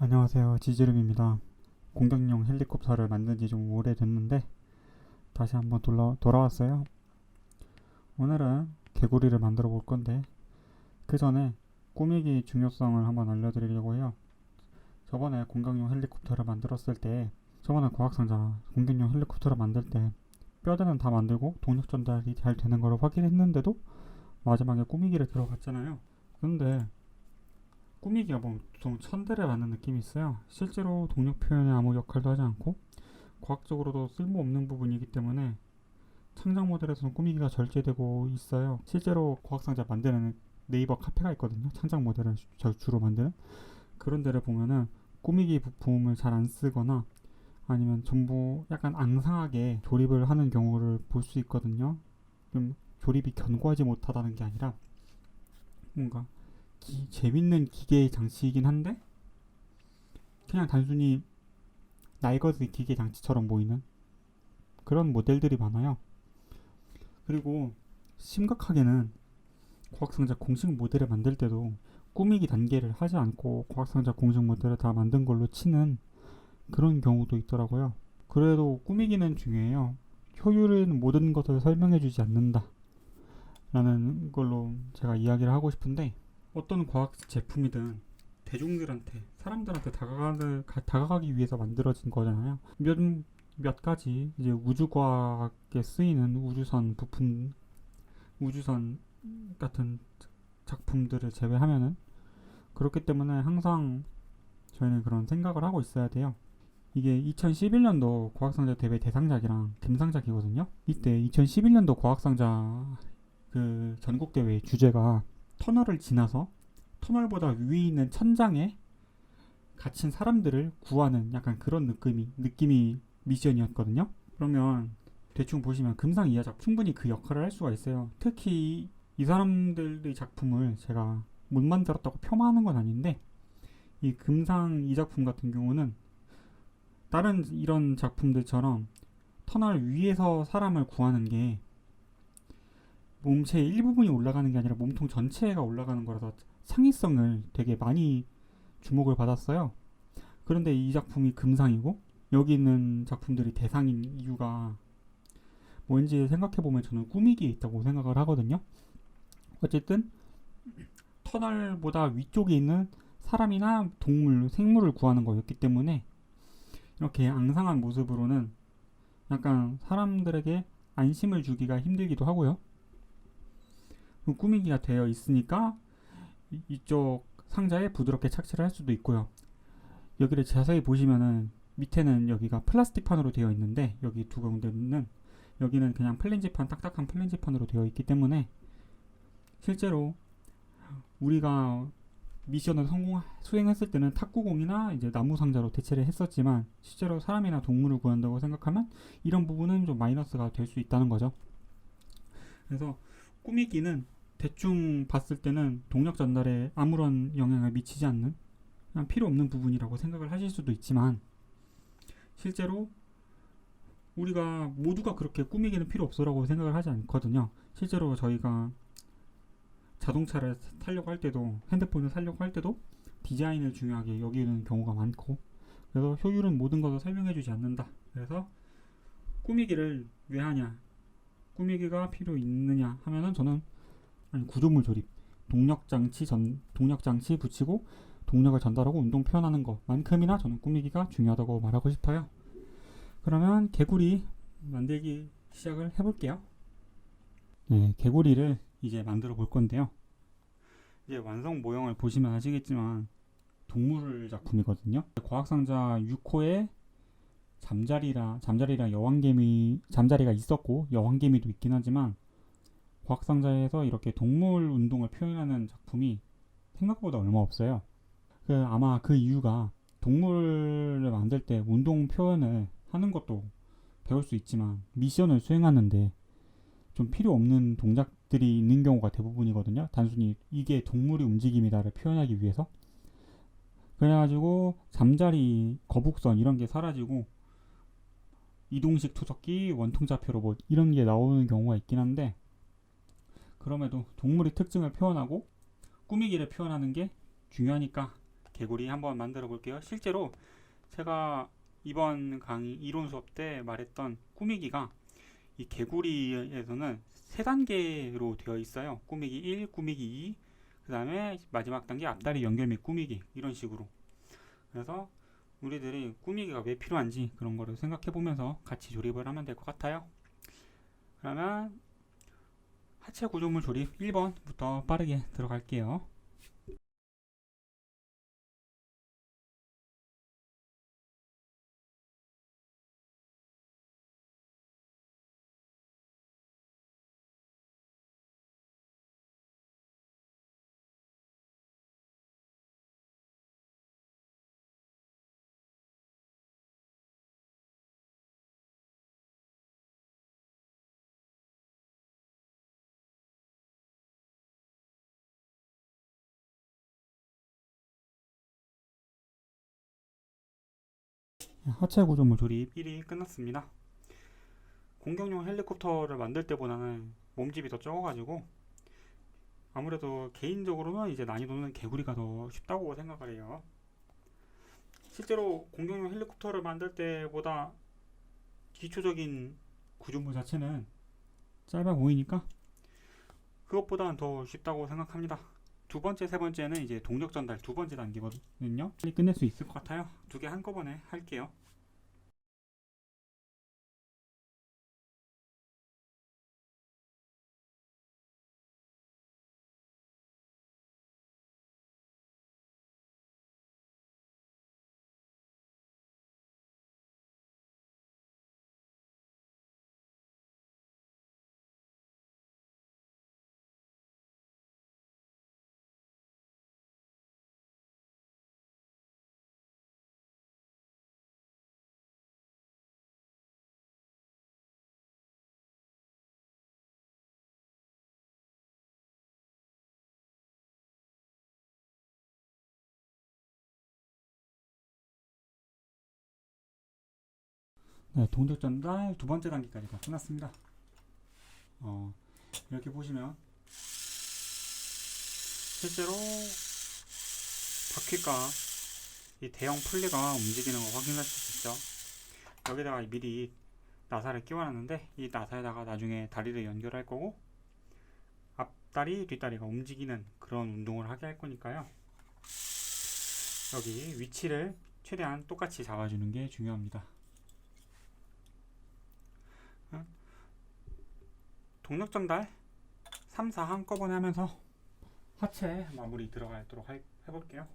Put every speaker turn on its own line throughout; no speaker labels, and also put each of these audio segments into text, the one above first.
안녕하세요. 지지름입니다. 공격용 헬리콥터를 만든 지 좀 오래됐는데 다시 한번 돌아, 돌아왔어요. 오늘은 개구리를 만들어 볼 건데 그 전에 꾸미기 중요성을 한번 알려드리려고 해요. 저번에 공격용 헬리콥터를 만들었을 때 저번에 과학상자 공격용 헬리콥터를 만들 때 뼈대는 다 만들고 동력 전달이 잘 되는 걸 확인했는데도 마지막에 꾸미기를 들어갔잖아요. 근데 꾸미기가 뭐 보통 천대를 받는 느낌이 있어요. 실제로 동력 표현에 아무 역할도 하지 않고 과학적으로도 쓸모없는 부분이기 때문에 창작 모델에서는 꾸미기가 절제되고 있어요. 실제로 과학상자 만드는 네이버 카페가 있거든요. 창작 모델을 주- 주로 만드는 그런 데를 보면은 꾸미기 부품을 잘 안 쓰거나 아니면 전부 약간 앙상하게 조립을 하는 경우를 볼 수 있거든요. 좀 조립이 견고하지 못하다는 게 아니라 뭔가 기- 재밌는 기계 장치이긴 한데 그냥 단순히 낡은 기계 장치처럼 보이는 그런 모델들이 많아요. 그리고 심각하게는 과학상자 공식 모델을 만들 때도 꾸미기 단계를 하지 않고 과학상자 공식 모델을 다 만든 걸로 치는 그런 경우도 있더라고요. 그래도 꾸미기는 중요해요. 효율은 모든 것을 설명해주지 않는다. 라는 걸로 제가 이야기를 하고 싶은데 어떤 과학 제품이든 대중들한테 사람들한테 다가가는 가- 다가가기 위해서 만들어진 거잖아요. 몇, 몇 가지 이제 우주과학에 쓰이는 우주선 부품 우주선 같은 작품들을 제외하면은 그렇기 때문에 항상 저희는 그런 생각을 하고 있어야 돼요. 이게 2011년도 과학상자 대회 대상작이랑 금상작이거든요. 이때 2011년도 과학상자 그 전국 대회 주제가 터널을 지나서 터널보다 위에 있는 천장에 갇힌 사람들을 구하는 약간 그런 느낌이 느낌이 미션이었거든요. 그러면 대충 보시면 금상 이하작 충분히 그 역할을 할 수가 있어요. 특히 이 사람들의 작품을 제가 못 만들었다고 폄하하는 건 아닌데 이 금상 이 작품 같은 경우는 다른 이런 작품들처럼 터널 위에서 사람을 구하는 게 몸체 일부분이 올라가는 게 아니라 몸통 전체가 올라가는 거라서 창의성을 되게 많이 주목을 받았어요. 그런데 이 작품이 금상이고 여기 있는 작품들이 대상인 이유가 뭔지 생각해 보면 저는 꾸미기에 있다고 생각을 하거든요. 어쨌든 터널보다 위쪽에 있는 사람이나 동물, 생물을 구하는 거였기 때문에 이렇게 앙상한 모습으로는 약간 사람들에게 안심을 주기가 힘들기도 하고요. 그 꾸미기가 되어 있으니까 이- 이쪽 상자에 부드럽게 착지를 할 수도 있고요. 여기를 자세히 보시면은 밑에는 여기가 플라스틱 판으로 되어 있는데 여기 두 군데는 여기는 그냥 플랜지판 딱딱한 플랜지판으로 되어 있기 때문에 실제로 우리가 미션을 성공 수행했을 때는 탁구공이나 이제 나무 상자로 대체를 했었지만 실제로 사람이나 동물을 구한다고 생각하면 이런 부분은 좀 마이너스가 될 수 있다는 거죠. 그래서 꾸미기는 대충 봤을 때는 동력 전달에 아무런 영향을 미치지 않는 그냥 필요 없는 부분이라고 생각을 하실 수도 있지만 실제로 우리가 모두가 그렇게 꾸미기는 필요 없어라고 생각을 하지 않거든요. 실제로 저희가 자동차를 타려고 할 때도 핸드폰을 사려고 할 때도 디자인을 중요하게 여기는 경우가 많고 그래서 효율은 모든 것을 설명해주지 않는다. 그래서 꾸미기를 왜 하냐? 꾸미기가 필요 있느냐 하면은 저는 구조물 조립, 동력 장치 전 동력 장치 붙이고 동력을 전달하고 운동 표현하는 것만큼이나 저는 꾸미기가 중요하다고 말하고 싶어요. 그러면 개구리 만들기 시작을 해볼게요. 네, 개구리를 이제 만들어 볼 건데요. 이제 완성 모형을 보시면 아시겠지만 동물 작품이거든요. 과학상자 6호에 잠자리라 잠자리랑 여왕개미 잠자리가 있었고 여왕개미도 있긴 하지만 과학상자에서 이렇게 동물 운동을 표현하는 작품이 생각보다 얼마 없어요. 그 아마 그 이유가 동물을 만들 때 운동 표현을 하는 것도 배울 수 있지만 미션을 수행하는데 좀 필요 없는 동작들이 있는 경우가 대부분이거든요. 단순히 이게 동물의 움직임이다를 표현하기 위해서. 그래가지고 잠자리, 거북선 이런 게 사라지고 이동식 투석기, 원통좌표 로봇 이런 게 나오는 경우가 있긴 한데 그럼에도 동물의 특징을 표현하고 꾸미기를 표현하는 게 중요하니까 개구리 한번 만들어 볼게요. 실제로 제가 이번 강의 이론 수업 때 말했던 꾸미기가 이 개구리에서는 세 단계로 되어 있어요. 꾸미기 1, 꾸미기 2, 그 다음에 마지막 단계 앞다리 연결 및 꾸미기 이런 식으로. 그래서 우리들이 꾸미기가 왜 필요한지 그런 거를 생각해 보면서 같이 조립을 하면 될 것 같아요. 그러면 하체 구조물 조립 1번부터 빠르게 들어갈게요. 하체 구조물 조립 1이 끝났습니다. 공격용 헬리콥터를 만들 때보다는 몸집이 더 적어가지고 아무래도 개인적으로는 이제 난이도는 개구리가 더 쉽다고 생각을 해요. 실제로 공격용 헬리콥터를 만들 때보다 기초적인 구조물 자체는 짧아 보이니까 그것보다는 더 쉽다고 생각합니다. 두 번째, 세 번째는 이제 동력 전달 두 번째 단계거든요. 빨리 끝낼 수 있을 것 같아요. 두 개 한꺼번에 할게요. 네, 동력 전달 두 번째 단계까지 다 끝났습니다. 어, 이렇게 보시면 실제로 바퀴가 이 대형 풀리가 움직이는 거 확인할 수 있죠. 여기다가 미리 나사를 끼워놨는데 이 나사에다가 나중에 다리를 연결할 거고 앞다리, 뒷다리가 움직이는 그런 운동을 하게 할 거니까요. 여기 위치를 최대한 똑같이 잡아주는 게 중요합니다. 동력 전달 3, 4 한꺼번에 하면서 하체 마무리 들어가도록 할- 해볼게요.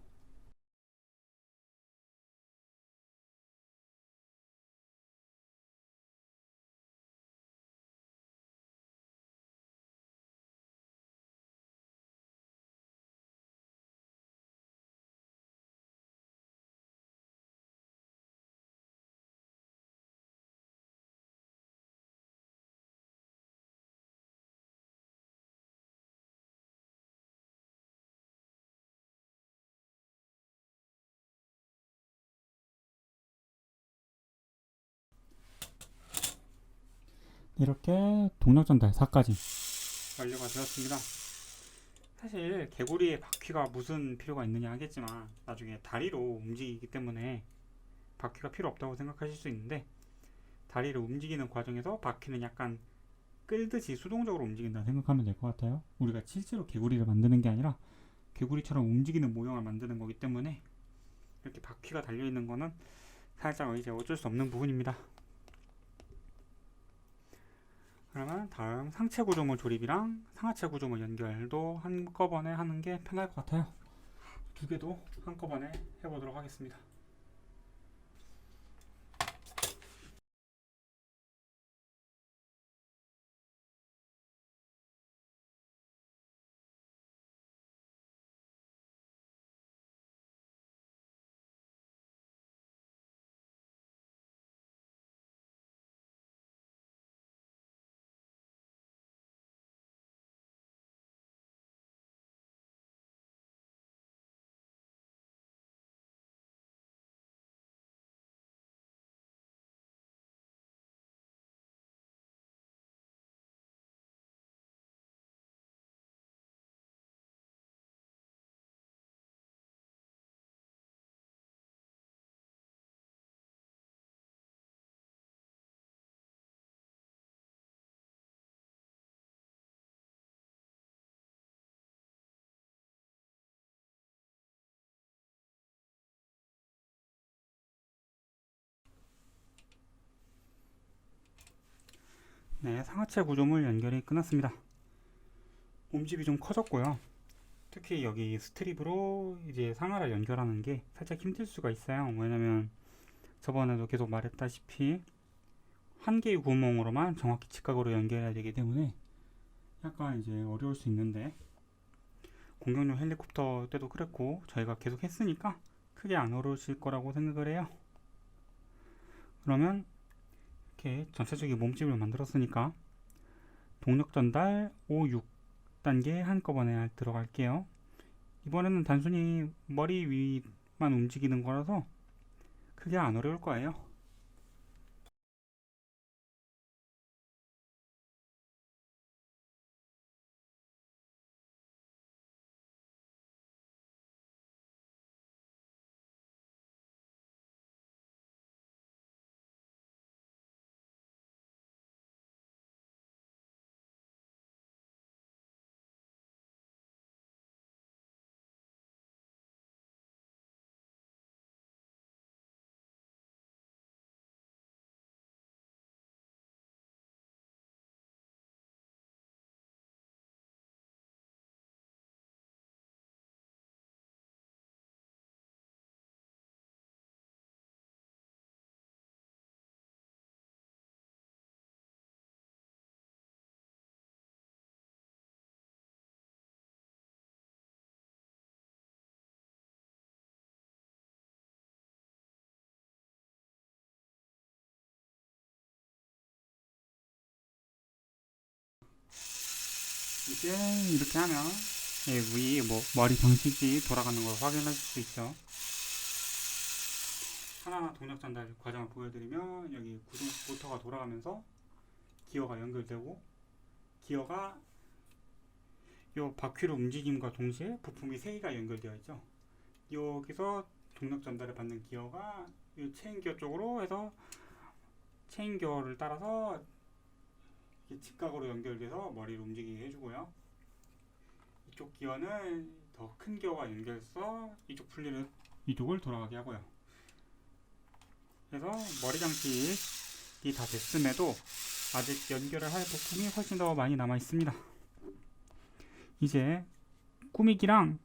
이렇게 동력 전달 4까지 완료가 되었습니다. 사실 개구리의 바퀴가 무슨 필요가 있느냐 하겠지만 나중에 다리로 움직이기 때문에 바퀴가 필요 없다고 생각하실 수 있는데 다리를 움직이는 과정에서 바퀴는 약간 끌듯이 수동적으로 움직인다 생각하면 될 것 같아요. 우리가 실제로 개구리를 만드는 게 아니라 개구리처럼 움직이는 모형을 만드는 거기 때문에 이렇게 바퀴가 달려 있는 거는 살짝 이제 어쩔 수 없는 부분입니다. 그러면 다음 상체 구조물 조립이랑 상하체 구조물 연결도 한꺼번에 하는 게 편할 것 같아요. 두 개도 한꺼번에 해보도록 하겠습니다. 네, 상하체 구조물 연결이 끝났습니다. 몸집이 좀 커졌고요. 특히 여기 스트립으로 이제 상하를 연결하는 게 살짝 힘들 수가 있어요. 왜냐면 저번에도 계속 말했다시피 한 개의 구멍으로만 정확히 직각으로 연결해야 되기 때문에 약간 이제 어려울 수 있는데 공격용 헬리콥터 때도 그랬고 저희가 계속 했으니까 크게 안 어려우실 거라고 생각을 해요. 그러면 이렇게 전체적인 몸집을 만들었으니까 동력 전달 5, 6단계 한꺼번에 들어갈게요. 이번에는 단순히 머리 위만 움직이는 거라서 크게 안 어려울 거예요. 이제 이렇게 하면 예, 위 뭐, 머리 방식이 돌아가는 걸 확인할 수 있죠. 하나하나 동력 전달 과정을 보여드리면 여기 구동 모터가 돌아가면서 기어가 연결되고 기어가 요 바퀴로 움직임과 동시에 부품이 세 개가 연결되어 있죠. 여기서 동력 전달을 받는 기어가 이 체인 기어 쪽으로 해서 체인 기어를 따라서 직각으로 연결돼서 머리를 움직이게 해주고요. 이쪽 기어는 더 큰 기어가 연결해서 이쪽 분리를 이쪽을 돌아가게 하고요. 그래서 머리 장식이 다 됐음에도 아직 연결을 할 부품이 훨씬 더 많이 남아 있습니다. 이제 꾸미기랑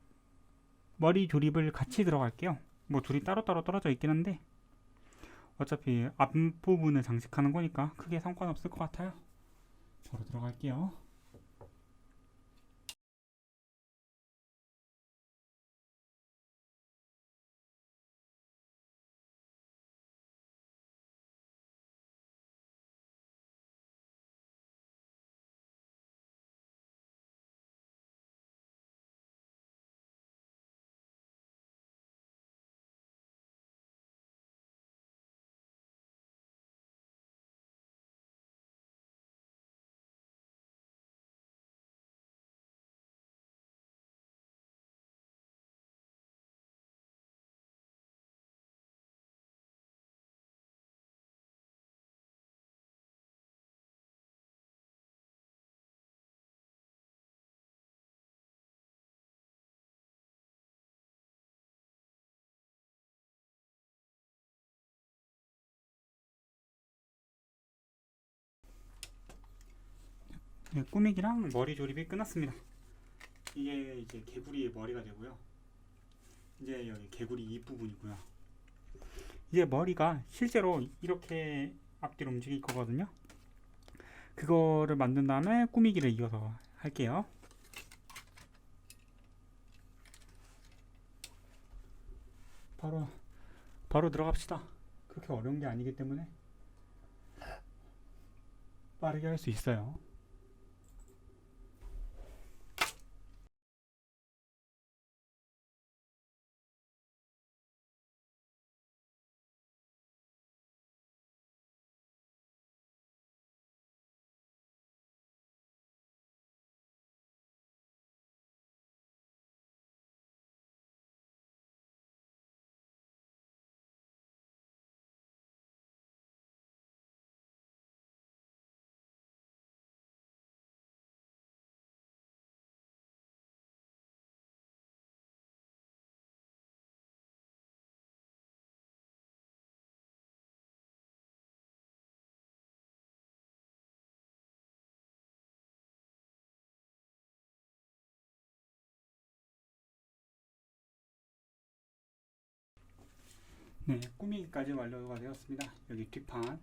머리 조립을 같이 들어갈게요. 뭐 둘이 따로따로 떨어져 있긴 한데 어차피 앞부분을 장식하는 거니까 크게 상관없을 것 같아요. 바로 들어갈게요. 네, 꾸미기랑 머리 조립이 끝났습니다. 이게 이제 개구리의 머리가 되고요. 이제 여기 개구리 입 부분이고요. 이제 머리가 실제로 이렇게 앞뒤로 움직일 거거든요. 그거를 만든 다음에 꾸미기를 이어서 할게요. 바로 바로 들어갑시다. 그렇게 어려운 게 아니기 때문에 빠르게 할 수 있어요. 네, 꾸미기까지 완료가 되었습니다. 여기 뒷판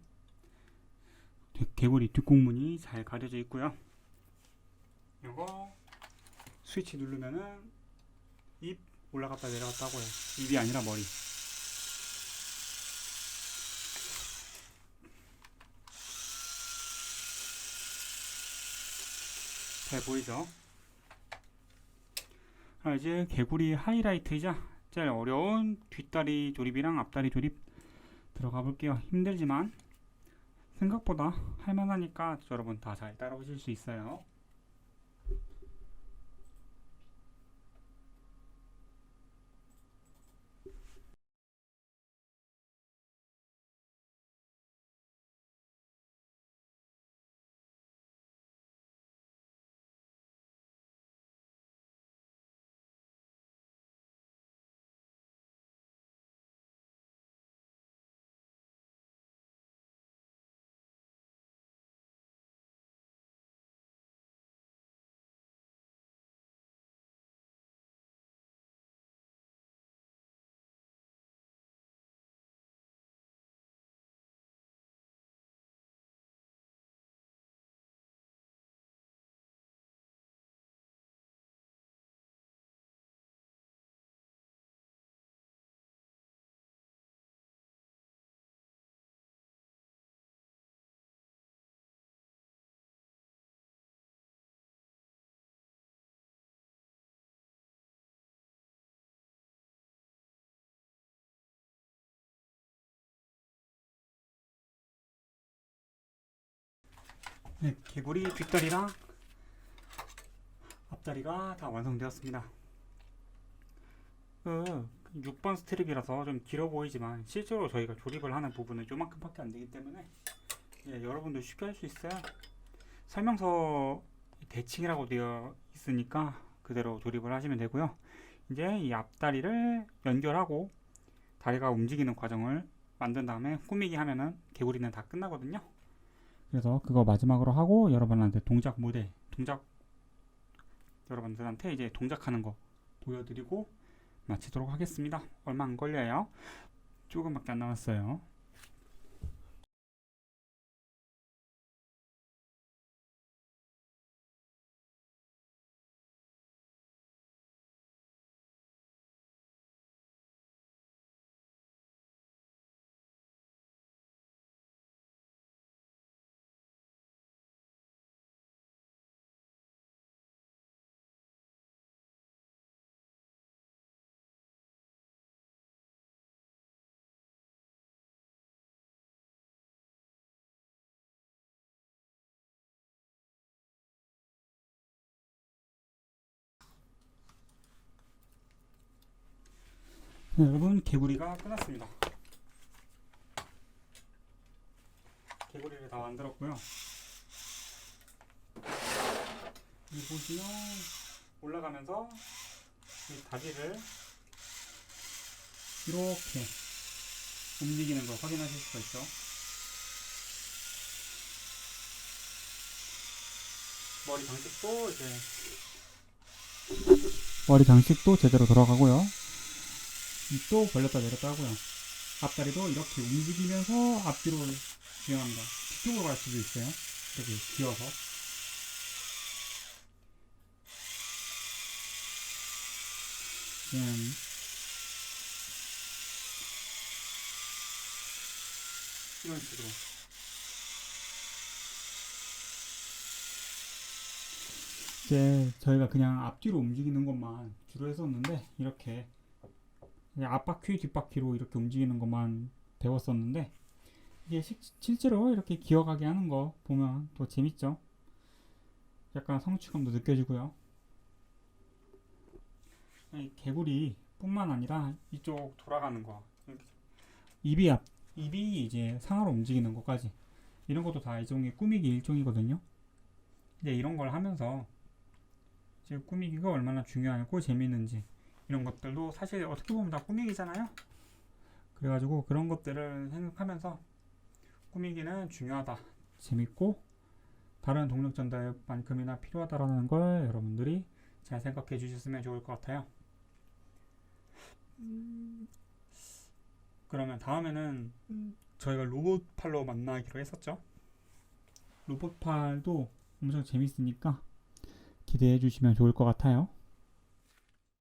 뒷- 개구리 뒷공문이 잘 가려져 있고요. 이거 스위치 누르면은 입 올라갔다 내려갔다 하고요. 입이 아니라 머리. 잘 보이죠? 아, 이제 개구리 하이라이트이자 제일 어려운 뒷다리 조립이랑 앞다리 조립 들어가 볼게요. 힘들지만 생각보다 할만하니까 여러분 다 잘 따라오실 수 있어요. 네, 개구리 뒷다리랑 앞다리가 다 완성되었습니다. 그 6번 스트립이라서 좀 길어 보이지만 실제로 저희가 조립을 하는 부분은 요만큼밖에 안 되기 때문에 예, 여러분도 쉽게 할 수 있어요. 설명서 대칭이라고 되어 있으니까 그대로 조립을 하시면 되고요. 이제 이 앞다리를 연결하고 다리가 움직이는 과정을 만든 다음에 꾸미기 하면은 개구리는 다 끝나거든요. 그래서 그거 마지막으로 하고 여러분한테 동작 모델, 동작 여러분들한테 이제 동작하는 거 보여드리고 마치도록 하겠습니다. 얼마 안 걸려요. 조금밖에 안 남았어요. 네, 여러분 개구리가 끝났습니다. 개구리를 다 만들었고요. 이 보시면 올라가면서 이 다리를 이렇게 움직이는 걸 확인하실 수가 있죠. 머리 장식도 이제 머리 장식도 제대로 들어가고요. 또 벌렸다 내렸다 하고요. 앞다리도 이렇게 움직이면서 앞뒤로 주행합니다. 뒤쪽으로 갈 수도 있어요. 이렇게 기어서. 그냥 이런 식으로. 이제 저희가 그냥 앞뒤로 움직이는 것만 주로 했었는데 이렇게 그냥 앞바퀴 뒷바퀴로 이렇게 움직이는 것만 배웠었는데 이게 시- 실제로 이렇게 기어가게 하는 거 보면 더 재밌죠? 약간 성취감도 느껴지고요. 이 개구리 뿐만 아니라 이쪽 돌아가는 거. 입이 앞 입이 이제 상하로 움직이는 것까지. 이런 것도 다 일종의 꾸미기 일종이거든요. 이제 이런 걸 하면서 이제 꾸미기가 얼마나 중요하고 재밌는지 이런 것들도 사실 어떻게 보면 다 꾸미기잖아요. 그래가지고 그런 것들을 생각하면서 꾸미기는 중요하다, 재밌고 다른 동력 전달만큼이나 필요하다라는 걸 여러분들이 잘 생각해 주셨으면 좋을 것 같아요. 음, 그러면 다음에는 저희가 로봇팔로 만나기로 했었죠. 로봇팔도 엄청 재밌으니까 기대해 주시면 좋을 것 같아요.